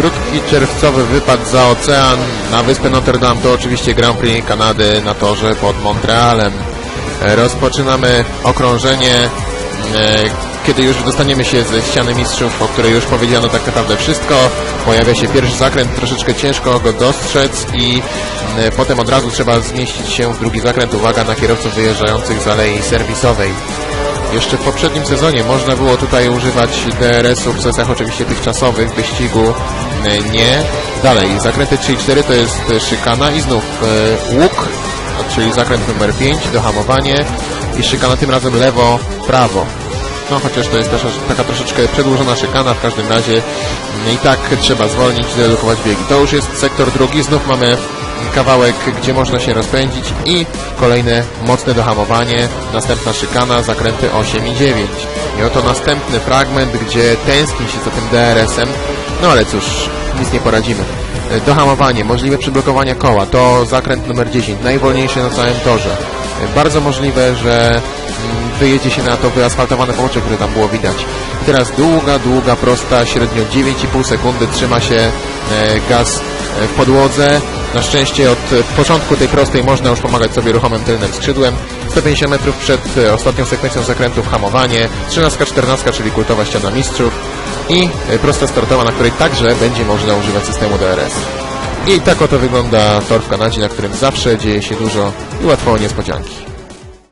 krótki czerwcowy wypad za ocean na wyspę Notre Dame to oczywiście Grand Prix Kanady na torze pod Montrealem. E, Rozpoczynamy okrążenie, e, kiedy już dostaniemy się ze ściany mistrzów, o której już powiedziano tak naprawdę wszystko. Pojawia się pierwszy zakręt, troszeczkę ciężko go dostrzec i e, potem od razu trzeba zmieścić się w drugi zakręt. Uwaga na kierowców wyjeżdżających z alei serwisowej. Jeszcze w poprzednim sezonie można było tutaj używać DRS-u w sesjach oczywiście tych czasowych, wyścigu e, nie. Dalej, zakręty 3 i 4 to jest e, szykana i znów e, łuk, czyli zakręt numer 5, dohamowanie i szykana tym razem lewo, prawo. No chociaż to jest też taka troszeczkę przedłużona szykana, w każdym razie mm, i tak trzeba zwolnić, zredukować biegi. To już jest sektor drugi, znów mamy kawałek, gdzie można się rozpędzić i kolejne mocne dohamowanie, następna szykana, zakręty 8 i 9. I oto następny fragment, gdzie tęskni się za tym DRS-em, no ale cóż, nic nie poradzimy. Dohamowanie, możliwe przyblokowanie koła, to zakręt numer 10, najwolniejszy na całym torze. Bardzo możliwe, że mm, wyjedzie się na to wyasfaltowane pobocze, które tam było widać. Teraz długa, długa, prosta, średnio 9,5 sekundy trzyma się e, gaz e, w podłodze. Na szczęście od początku tej prostej można już pomagać sobie ruchomym tylnym skrzydłem. 150 metrów przed e, ostatnią sekwencją zakrętów hamowanie. 13-14, czyli kultowa ściana mistrzów. I e, prosta startowa, na której także będzie można używać systemu DRS. I tak oto wygląda tor w Kanadzie, na którym zawsze dzieje się dużo i łatwo o niespodzianki.